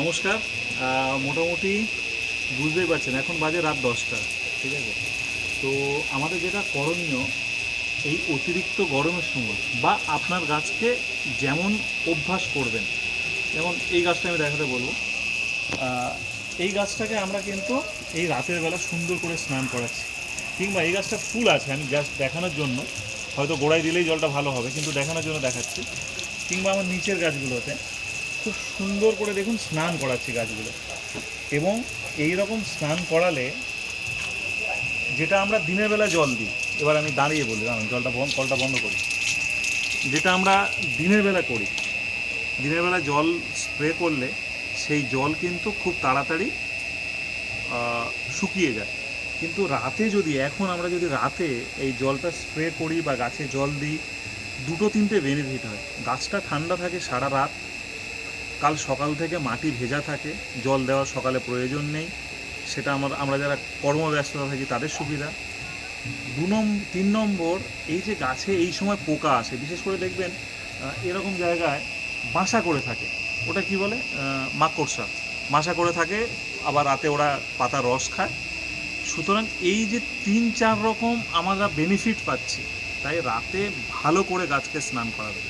নমস্কার মোটামুটি বুঝতেই পারছেন, এখন বাজে রাত দশটা, ঠিক আছে? তো আমাদের যেটা করণীয়, এই অতিরিক্ত গরমের সময় বা আপনার গাছকে যেমন অভ্যাস করবেন, যেমন এই গাছটা আমি দেখাতে বলব এই গাছটাকে আমরা কিন্তু এই রাতের বেলা সুন্দর করে স্নান করাচ্ছি। কিংবা এই গাছটা ফুল আছে, আমি জাস্ট দেখানোর জন্য, হয়তো গোড়ায় দিলেই জলটা ভালো হবে, কিন্তু দেখানোর জন্য দেখাচ্ছি। কিংবা আমার নিচের গাছগুলোতে খুব সুন্দর করে দেখুন স্নান করাচ্ছি গাছগুলো। এবং এই রকম স্নান করালে যেটা আমরা দিনের বেলা জল দিই, এবার আমি দাঁড়িয়ে বলি দাঁড়ান জলটা বন্ধ কলটা বন্ধ করি। যেটা আমরা দিনের বেলা করি, দিনের বেলা জল স্প্রে করলে সেই জল কিন্তু খুব তাড়াতাড়ি শুকিয়ে যায়। কিন্তু রাতে যদি, এখন আমরা যদি রাতে এই জলটা স্প্রে করি বা গাছে জল দিই, দুটো তিনটে বেনিফিট হয়। গাছটা ঠান্ডা থাকে সারা রাত কাল সকাল থেকে মাটি ভেজা থাকে, জল দেওয়ার সকালে প্রয়োজন নেই। সেটা আমার, আমরা যারা কর্মব্যস্ততা থাকি তাদের সুবিধা। দু নম্বর তিন নম্বর, এই যে গাছে এই সময় পোকা আসে, বিশেষ করে দেখবেন এরকম জায়গায় বাসা করে থাকে। ওটা কি বলে? মাকড়সা। বাসা করে থাকে, আবার রাতে ওরা পাতা রস খায়। সুতরাং এই যে তিন, চার রকম আমরা বেনিফিট পাচ্ছি, তাই রাতে ভালো করে গাছকে স্নান করাবে।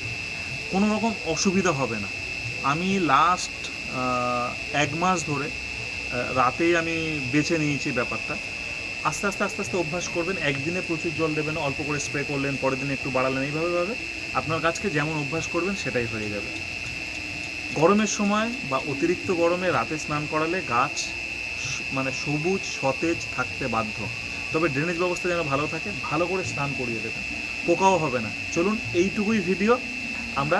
কোনো রকম অসুবিধা হবে না। আমি লাস্ট এক মাস ধরে রাতেই আমি বেছে নিয়েছি ব্যাপারটা। আস্তে আস্তে আস্তে আস্তে অভ্যাস করবেন, একদিনে প্রচুর জল দেবেন, অল্প করে স্প্রে করলেন, পরের দিনে একটু বাড়ালেন, এইভাবে ভাবে আপনার গাছকে যেমন অভ্যাস করবেন, সেটাই হয়ে যাবে। গরমের সময় বা অতিরিক্ত গরমে রাতে স্নান করালে গাছ মানে সবুজ, সতেজ থাকতে বাধ্য। তবে ড্রেনেজ ব্যবস্থা যেন ভালো থাকে, ভালো করে স্নান করিয়ে দেবেন। পোকাও হবে না। চলুন, এইটুকুই ভিডিও আমরা